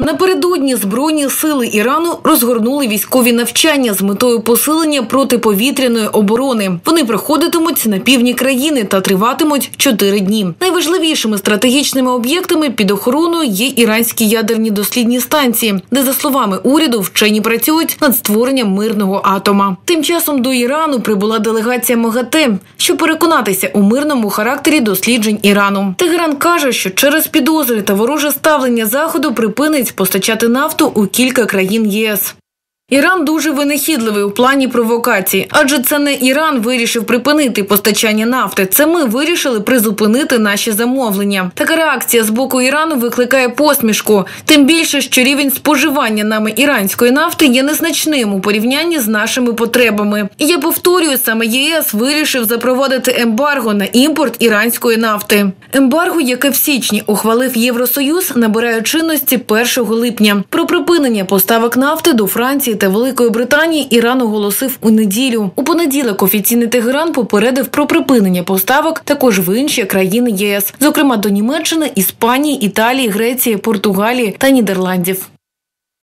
Напередодні збройні сили Ірану розгорнули військові навчання з метою посилення протиповітряної оборони. Вони проходитимуть на півдні країни та триватимуть чотири дні. Найважливішими стратегічними об'єктами під охороною є іранські ядерні дослідні станції, де за словами уряду вчені працюють над створенням мирного атома. Тим часом до Ірану прибула делегація МАГАТЕ, щоб переконатися у мирному характері досліджень Ірану. Тегеран каже, що через підозри та вороже ставлення заходу припинить постачати нафту у кілька країн ЄС. Іран дуже винахідливий у плані провокації, адже це не Іран вирішив припинити постачання нафти. Це ми вирішили призупинити наші замовлення. Така реакція з боку Ірану викликає посмішку. Тим більше, що рівень споживання нами іранської нафти є незначним у порівнянні з нашими потребами. І я повторюю, саме ЄС вирішив запровадити ембарго на імпорт іранської нафти. Ембарго, яке в січні ухвалив Євросоюз, набирає чинності 1 липня. Про припинення поставок нафти до Франції та Великої Британії Іран оголосив у неділю. У понеділок офіційний Тегеран попередив про припинення поставок також в інші країни ЄС, зокрема до Німеччини, Іспанії, Італії, Греції, Португалії та Нідерландів.